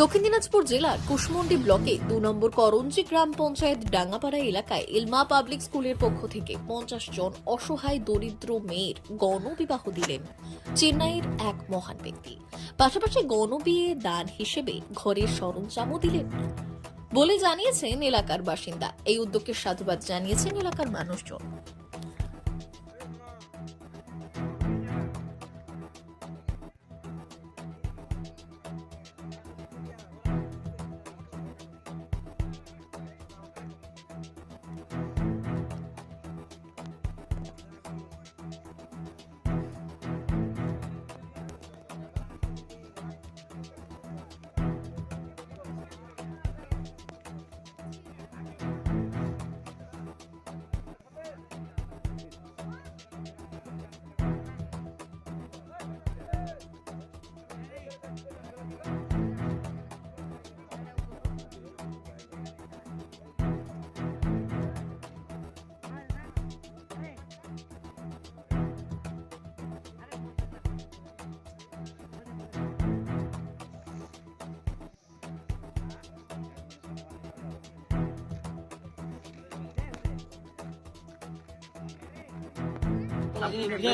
দক্ষিণ দিনাজপুর জেলার কুশমন্ডি ব্লকে দু নম্বর করঞ্জি গ্রাম পঞ্চায়েত ডাঙ্গাপাড়া এলাকায় ইলমা পাবলিক স্কুলের পক্ষ থেকে পঞ্চাশ জন অসহায় দরিদ্র মেয়ের গণবিবাহ দিলেন চেন্নাইয়ের এক মহান ব্যক্তি। পাশাপাশি গণবিয়ে দান হিসেবে ঘরের সরঞ্জামও দিলেন। বলে জানিয়েছেন এলাকার বাসিন্দা। এই উদ্যোগকে সাধুবাদ জানিয়েছেন এলাকার মানুষজন। बेटी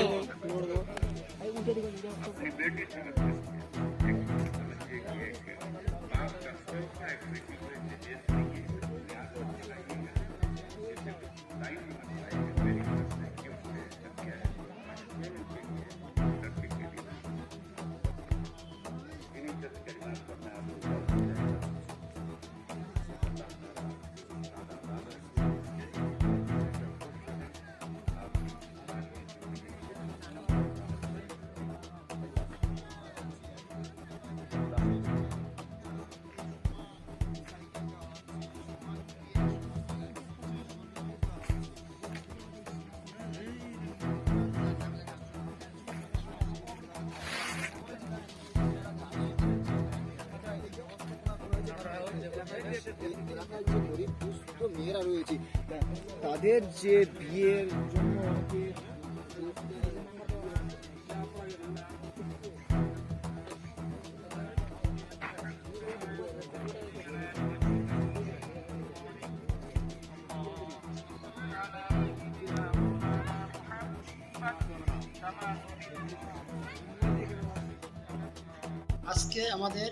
মেয়েরা রয়েছে তাদের যে বিয়ের জন্য আজকে আমাদের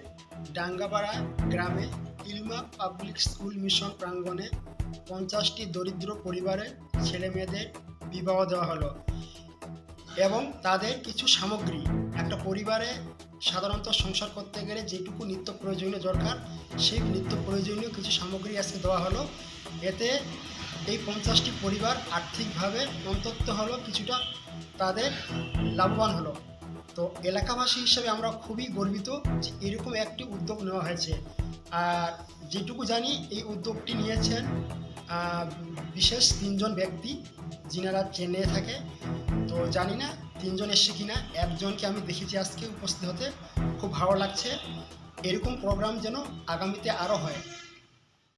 ডাঙ্গাপাড়া গ্রামে ইলমা পাবলিক স্কুল মিশন প্রাঙ্গণে পঞ্চাশটি দরিদ্র পরিবারের ছেলে মেয়েদের বিবাহ দেওয়া হলো এবং তাদের কিছু সামগ্রী। একটা পরিবারে সাধারণত সংসার করতে গেলে যেটুকু নিত্য প্রয়োজনীয় দরকার, সেই নিত্য প্রয়োজনীয় কিছু সামগ্রী আজকে দেওয়া হলো। এতে এই পঞ্চাশটি পরিবার আর্থিকভাবে অন্তত হলো, কিছুটা তাদের লাভবান হলো। তো এলাকাবাসী হিসেবে আমরা খুবই গর্বিত যে এরকম একটি উদ্যোগ নেওয়া হয়েছে। আর যেটুকু জানি, এই উদ্যোগটি নিয়েছেন বিশেষ তিনজন ব্যক্তি যিনারা চেন্নাইয়ে থাকে। তো জানি না তিনজন এসছে কিনা, একজনকে আমি দেখেছি আজকে উপস্থিত হতে। খুব ভালো লাগছে। এরকম প্রোগ্রাম যেন আগামীতে আরও হয়।